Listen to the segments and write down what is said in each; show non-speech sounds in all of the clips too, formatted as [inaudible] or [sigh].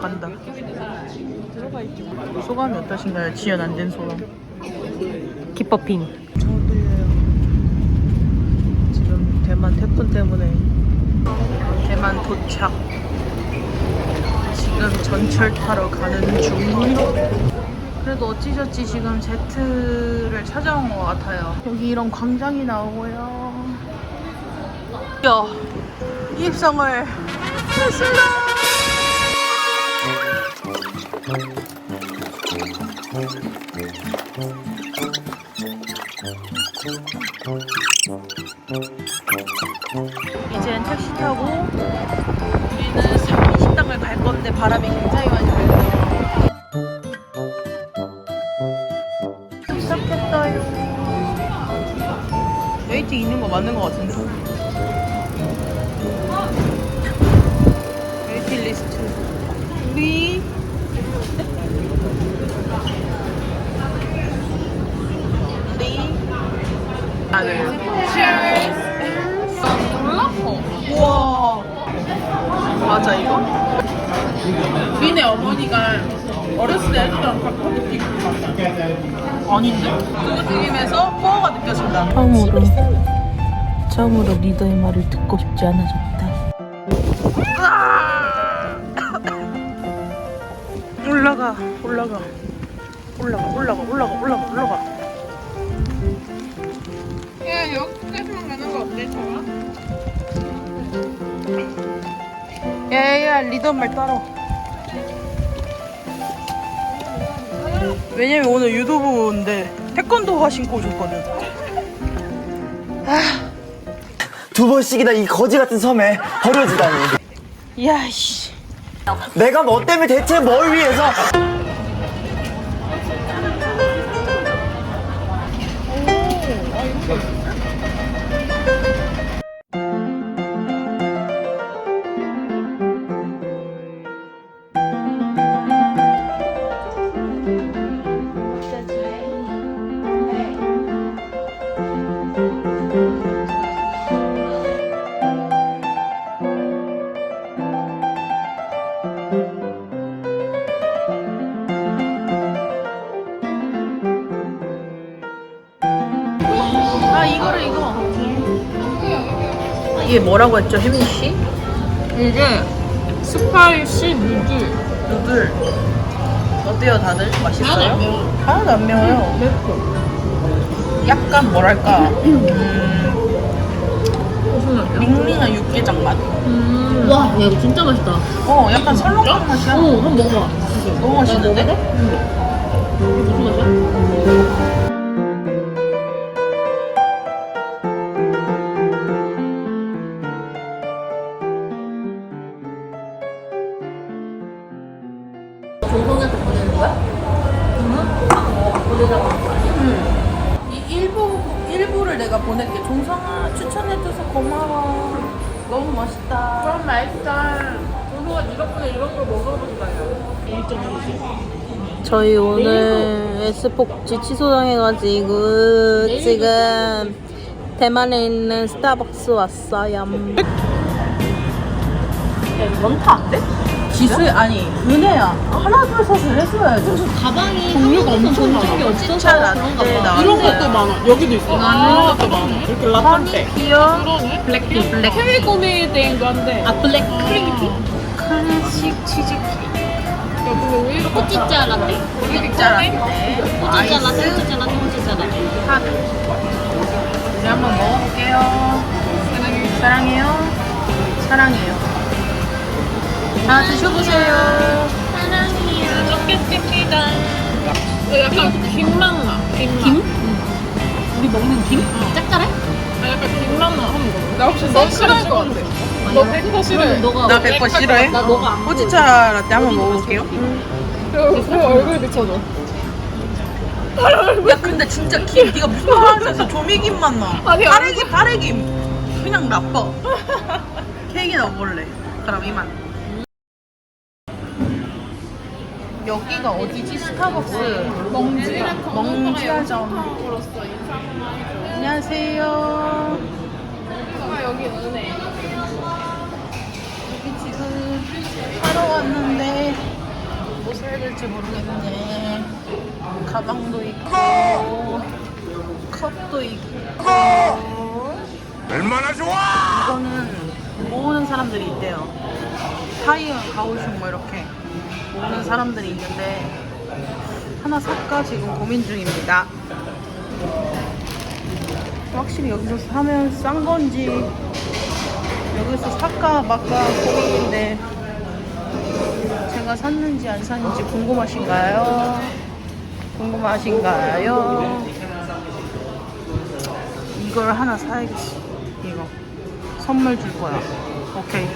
간다. 소감이 어떠신가요? 지연 안 된 소감. 기뻐핑. 정 떨려요. 지금 대만 태풍 때문에 대만 도착. 지금 전철 타러 가는 중. 그래도 어찌저찌 지금 제트를 찾아온 것 같아요. 여기 이런 광장이 나오고요. 야, 입성을 했습니다. 이젠 택시 타고 우리는 상민 식당을 갈 건데 바람이 굉장히 많이 불어요. 도착했어요. 웨이팅 있는 거 맞는 거 같은데. 아닌데? 두부튀김에서 포화가 느껴진다 처음으로 처음으로 리더의 말을 듣고 싶지 않아졌다. 올라가 올라가 올라가 올라가 올라가 올라가 올라가 야, 여기까지만 가는 거 어때, 좋아? 야야야 리더 말 따라 왜냐면 오늘 유도부인데 태권도화 신고 오셨거든 두 번씩이나 이 거지 같은 섬에 버려지다니. 야 씨 내가 너 때문에 대체 뭘 위해서? 아 이게 뭐라고 했죠 혜민 씨? 이게 스파이시 누들. 누들 어때요 다들? 맛있어요? 하나도 안 매워. 하나도 안 매워요 맵고. 약간 뭐랄까 음, 무슨 맛이야? 밍밍한 육개장 맛. 음. 와, 야 이거 진짜 맛있다. 어 약간 설렁탕 맛이야 어, 한번 먹어봐. 너무 맛있는데? 이거 무슨 맛이야? 종성이한테 보내는 거야? 이 일부 일부를 내가 보낼게. 종성아 추천해줘서 고마워. 너무 맛있다. 그럼 맛있다. 조소가 네 덕분에 이런 걸 먹어본다요. 저희 오늘 S폭지 취소당해가지고 지금 대만에 있는 스타벅스 왔어요. 런타 안 돼? 지수 아니 은혜야 하나 둘 셋을 해줘야지. 가방이 종류가 엄청 많아. 게 없어서 진짜 라떼 나. 이런 것도 많아. 여기도 있어. 이런 것도 많아. 이렇게. 그러네. 블랙티. 블랙. 캐리 고메이드인가 한데. 아 블랙 크림티? 클래식 치즈케이크. 야, 근데 왜 이렇게 꼬치짜 라떼. 꼬치짜 라떼. 꼬치짜 라떼, 꼬치짜 라떼, 꼬치짜 라떼. 핫. 이제 한번 먹어볼게요. 사랑해요. 사랑해요. 다 드셔보세요. 먹겠습니다. 약간 김맛 나. 김맛. 김? 우리 먹는 김? 짭짤해? 아, 약간 김맛 나. 혹시 너 싫어할 것 같아. 너100% 싫어해. 너가 나100% 싫어해? 나 너가 안 꼬치차 라떼 한번 먹어볼게요. 그, 그 얼굴 비춰줘. 야 근데 진짜 김 네가 무슨 말 하면서 조미김 맛 나. 아니, 파래김 파래김. 그냥 나빠. 케이크나 먹을래. 그럼 이만. 여기가 어디지? 스타벅스. 멍지. 멍지하점. 안녕하세요. 여기 은혜. 여기 지금 하러 왔는데 될지 모르겠네. 가방도 있고, 컵도 있고. 얼마나 좋아! 이거는 모으는 사람들이 있대요. 타이어, 가오슝 뭐 이렇게 모으는 사람들이 있는데 하나 살까 지금 고민 중입니다. 확실히 여기서 사면 싼 건지 여기서 살까 말까 고민인데 제가 샀는지 안 샀는지 궁금하신가요? 궁금하신가요? 이걸 하나 사야겠어. 이거. 선물 줄 거야. 오케이.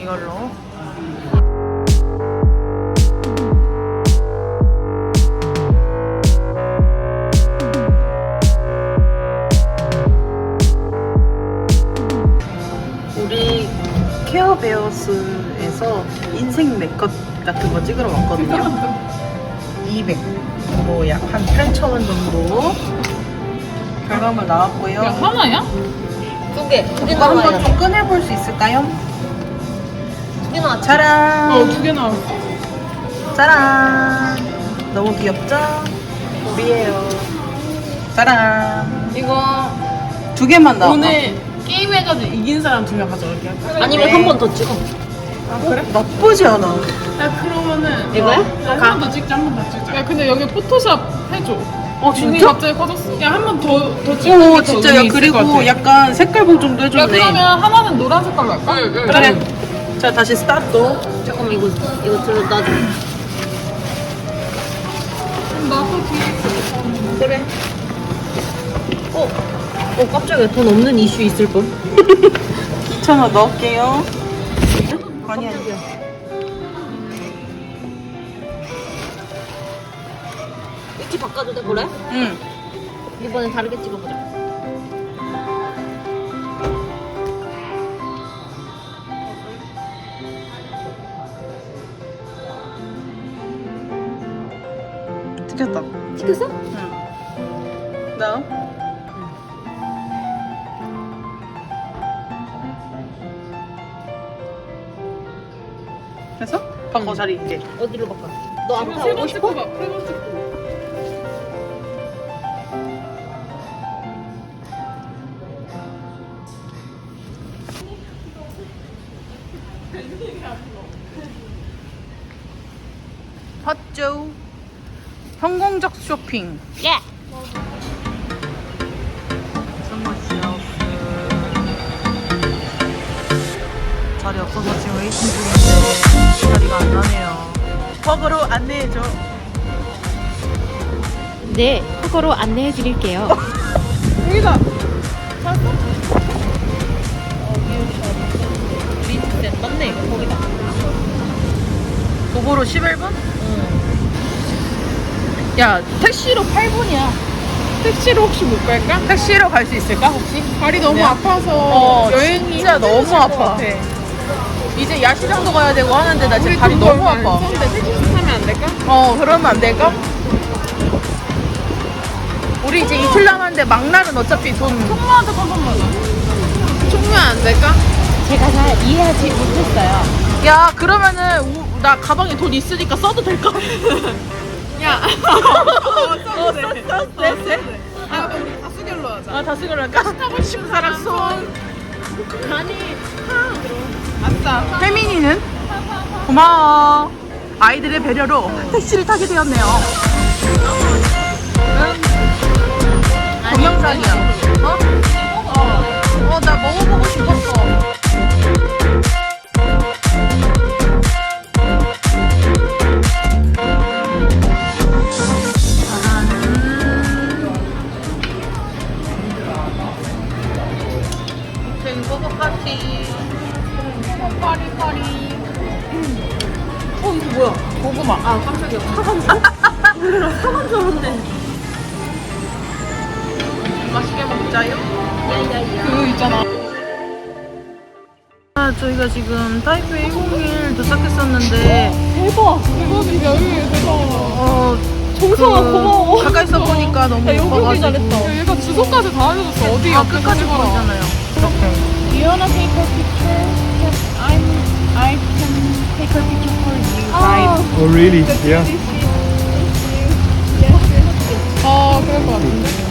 이걸로. 케어베어스에서 인생 메이크업 같은 거 찍으러 왔거든요. 200. 뭐 약 한 8,000원 정도. 결과물 나왔고요. 야 하나야? 두 개. 두 개 이거 한번 나와요. 좀 꺼내볼 수 있을까요? 두개 나왔죠? 짜란! 어 두 개 나왔어. 짜란! 너무 귀엽죠? 우리예요. 짜란! 이거 두 개만 나와. 오늘 게임 해가지고 이긴 사람 두 명 가져올게. 아니면 네. 한번 더 찍어. 아 그래? 나쁘지 않아. 야 그러면은 이거야? 한 번 더 찍자 한 번 더 찍자. 야 근데 여기 포토샵 해줘. 어, 눈이 진짜? 갑자기 커졌어. 야 한 번 더 더 찍는 오, 게더 진짜요. 의미 있을 것 그리고 같아. 약간 색깔 보정도 야 해줬네. 그러면 하나는 노란 색깔로 할까? 그래. 자, 다시 스타트. 잠깐만 이거 이거 들어 놔줘. 나또 뒤에 그래. 어. 어 깜짝이야 돈 없는 이슈 있을 뻔. 2,000원 넣을게요. 아니, 아니. 이렇게 바꿔도 돼 그래? 응. 이번엔 다르게 찍어보자. 찍혔다. 찍혔어? 바꿔 자리 이제. 어디로 바꿔? 너 오고 세번 싶어? 찍고 봐. 세번 찍고. 핫조 성공적 쇼핑 예. 자리 없어서 지금 웨이팅 중인데 자리가 안 나네요 퍽으로 안내해줘 네, 속어로 안내해 드릴게요. 여기다. 린셋 맞네 이거 거기다. 도보로 11분? 야 택시로 8분이야. 택시로 혹시 못 갈까? 택시로 갈 수 있을까 혹시? 발이 너무 네. 아파서 어, 여행이 진짜 너무 힘드실 것 아파. 같아. 이제 야시장도 가야 되고 하는데 나 지금 다리 돈 너무 아파 데 택시 타면 안 될까? 어 그러면 안 될까? 우리 이제 이틀 남았는데 막날은 어차피 돈 총무한테 한 번만 와. 총무 안 될까? 제가 잘 이해하지 못했어요. 야 그러면은 우- 나 가방에 돈 있으니까 써도 될까? 야. [laughs] 어, 써도 돼. 써, 써, 돼, 돼. 아, 그럼 우리 다수결로 하자. 아 다시 그럴까? 타보신 사람 손. 아니, 아싸. 혜민이는? 고마워. 아이들의 배려로 택시를 타게 되었네요. 동영상이야. 어? 어, 나 먹어보고 싶었어 지금 타이페이 101 도착했었는데 대박. 대박이야. 여기 대박. 어 정성아 그 고마워. 가까이서 보니까 너무 야, 여기 오길 예뻐가지고 잘했다. 야, 얘가 주소까지 다 알려줬어. 어디 아, 옆에 끝까지 찍어라. 보이잖아요 이렇게 Do you wanna take a picture? Yes, I'm, I can take a picture for you guys. Oh really? Yeah. 어, 그럴 것 같은데.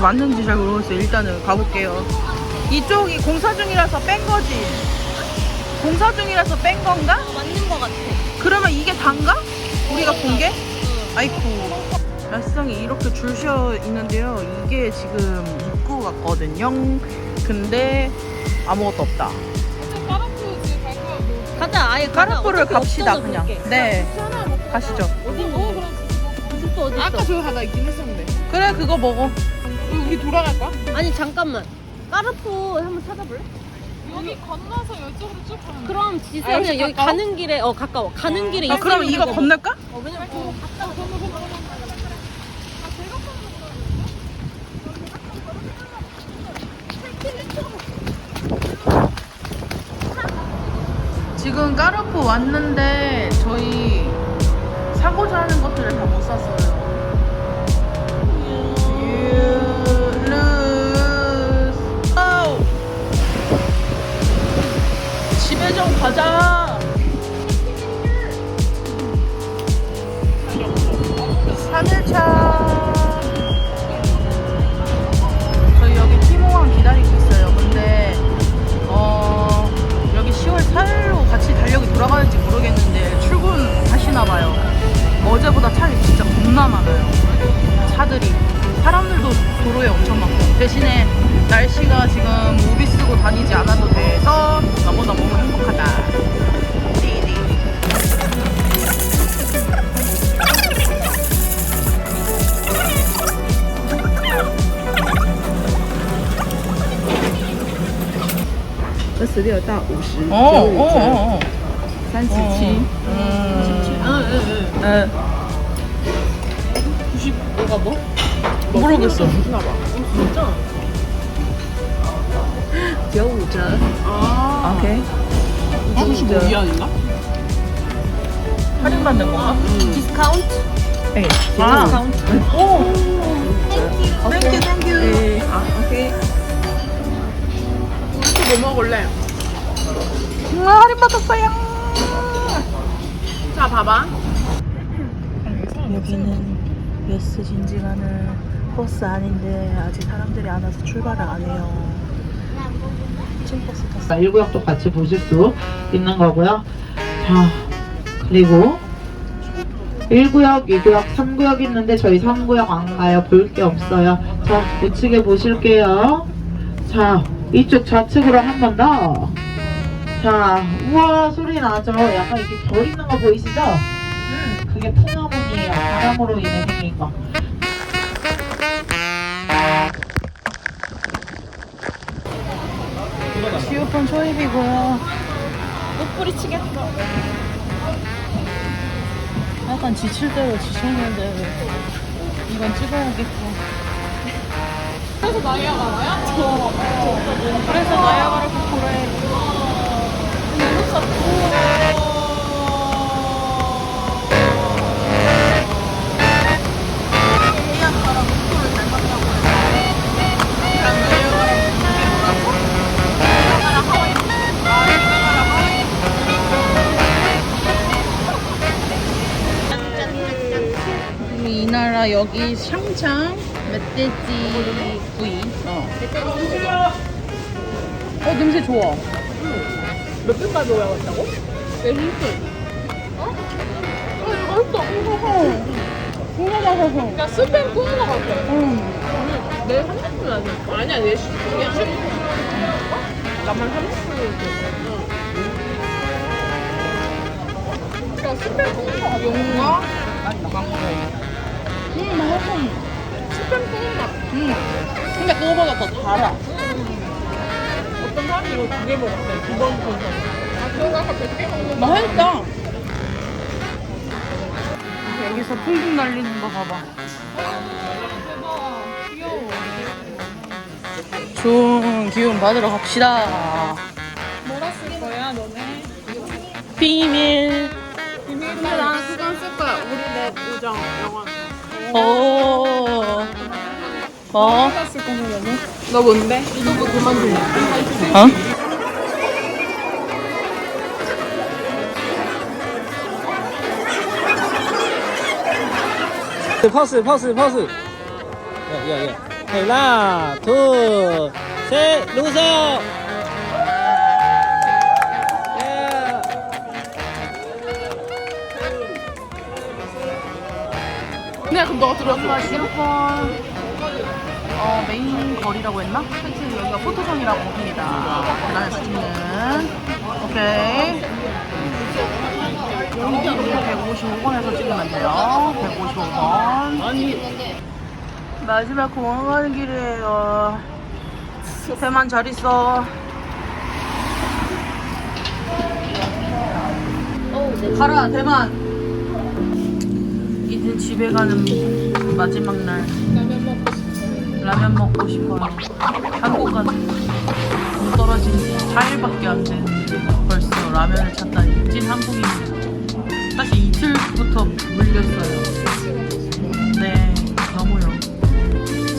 맞는지 잘 모르겠어요 일단은 가볼게요 이쪽이 공사 중이라서 뺀 거지 공사 중이라서 뺀 건가? 맞는 것 같아. 그러면 이게 단가? 우리가 본 게? 아이쿠. 야시장이 이렇게 줄 서어 있는데요. 이게 지금 입구 같거든요. 근데 아무것도 없다. 가자. 아예 가자. 카르푸를 어차피 갑시다, 없어서 그냥. 네. 가시죠. 어디 뭐 먹어? 그럼 어디 아까? 저기 하나 있긴 했었는데. 그래, 그거 먹어. 우리 돌아갈 거야? 아니 잠깐만. 까르푸 한번 찾아볼래? 여기 건너서 이쪽으로 쭉 가면 돼. 그럼 지수 아, 그냥 여기 가까워? 가는 길에 어 가까워. 가는 길에 아, 그럼 이거 되고. 건널까? 어 왜냐면 저거 가까워. 지금 까르푸 왔는데 저희 사고자 하는 것들을 다 못 샀어요. 좀 가자. 삼일차 어, 어, 어, 어. 37. 음. 네. 95가 뭐? 모르겠어. 아. 오케이. 95위안인가? 할인받는 건가? 디스카운트? 네. 아. 오. 땡큐, 땡큐. 뭐 먹을래? 음, 할인 받았어요. 자, 봐봐. 여기는 예스 진지가는 버스 아닌데 아직 사람들이 안 와서 출발을 안 해요. 찐 버스 탔어. 1구역도 같이 보실 수 있는 거고요. 자, 그리고 1구역, 2구역, 3구역 있는데 저희 3구역 안 가요. 볼 게 없어요. 자, 우측에 보실게요. 자, 이쪽 좌측으로 한 번 더. 자, 우와 소리 나죠? 약간 이렇게 결 있는 거 보이시죠? 음, 그게 풍화문이에요. 바람으로 인해 생긴 거. 지오폰 초입이고요. 목소리 치겠어. 약간 지칠 대로 지쳤는데 이건 찍어야겠고. 그래서 나이아가 나야? 그래서 나야가라 폭포래. 이 나라 여기 샹창 멧돼지. 어. 어 냄새 좋아. 몇 개까지 올라갔다고? 내 힌트. 어? 어, 이거 맛있다. 맛있어. 야, 스팸 구운 거 같아. 응. 내 30분 아니야? 아니야, 내 10분. 10분. 어? 나만 30분. 야, 스팸 구운 거 같아. 용과 망고. 음 맛있어. 음. 근데 그거보다 더 달아. 어떤 이거 두개 먹었대. 두번 먹었어. 아, 아까 몇개 먹었어. 맛있다. 여기서 풍등 날리는 거 봐봐. 좋은 기운 받으러 갑시다. 뭐라 쓸 거야, 너네? 비밀. 근데 나는 그건 쓸 거야. 우리 내 우정 영화. 오. 너네? 너 뭔데? 이거 그만 들려. 어? 파스 파스 파스 야야야 하나 둘셋 누구세요 예. 네, 그럼 너가. 시로폰 어, 메인 거리라고 했나? 하여튼 여기가 포토존이라고 합니다. 계단에서 찍는. 오케이. 155번에서 찍으면 돼요. 155번. 마지막 공항 가는 길이에요. 대만 잘 있어. 가라, 대만. 이제 집에 가는 마지막 날 라면 먹고 싶어요. 한국 돈 떨어진 지 4일밖에 안 됐는데 벌써 라면을 찾다니 찐 한국인입니다 사실 이틀부터 물렸어요. 네 너무요.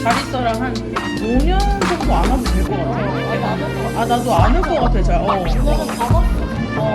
잘 있어라. 한 5년 정도 안 와도 될 것 같아요. 아 나도 안 올 것 같아. 잘 어. 어.